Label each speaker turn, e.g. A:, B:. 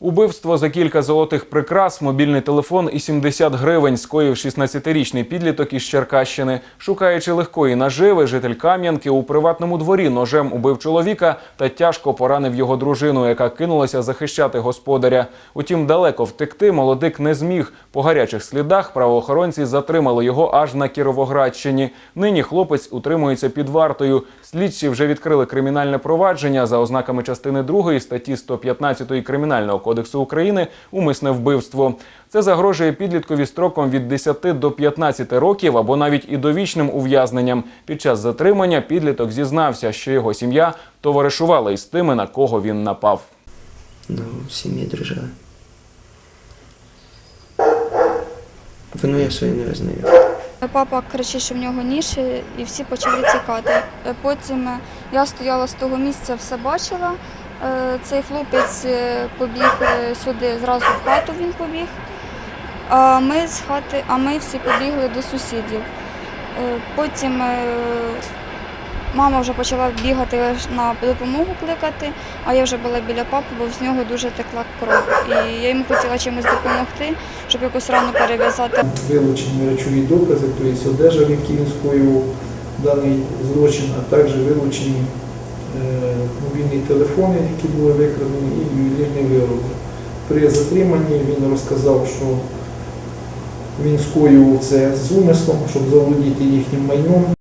A: Убивство за кілька золотих прикрас, мобільний телефон і 70 гривень скоїв 16-річний підліток із Черкащини. Шукаючи легкої наживи, житель Кам'янки у приватному дворі ножем убив чоловіка та тяжко поранив його дружину, яка кинулася захищати господаря. Утім, далеко втекти молодик не зміг. По гарячих слідах правоохоронці затримали його аж на Кіровоградщині. Нині хлопець утримується під вартою. Слідчі вже відкрили кримінальне провадження за ознаками частини 2 статті 115 Кримінального кодексу України умисне вбивство. Це загрожує підліткові строком від 10 до 15 років або навіть і довічним ув'язненням. Під час затримання підліток зізнався, що його сім'я товаришувала із тими, на кого він напав.
B: Ну, сім'ї держави. Вину я свою не визнаю.
C: Папа кричить, що в нього ніж, і всі почали тікати. Потім я стояла з того місця, все бачила. Е, Цей хлопець е, побіг е, сюди, зразу в хату він побіг. А ми з хати, а ми всі побігли до сусідів. Потім мама вже почала бігати на допомогу кликати, а я вже була біля папи, бо з нього дуже текла кров. І я йому хотіла чимось допомогти, щоб якусь рану перев'язати.
D: вилучені речові докази, тобто одежа, в якій він скоював даний злочин, а також вилучені мобільні телефони, які були викрадені, і ювелірні вироби. При затриманні він розказав, що він скоював це з умислом, щоб заволодіти їхнім майном.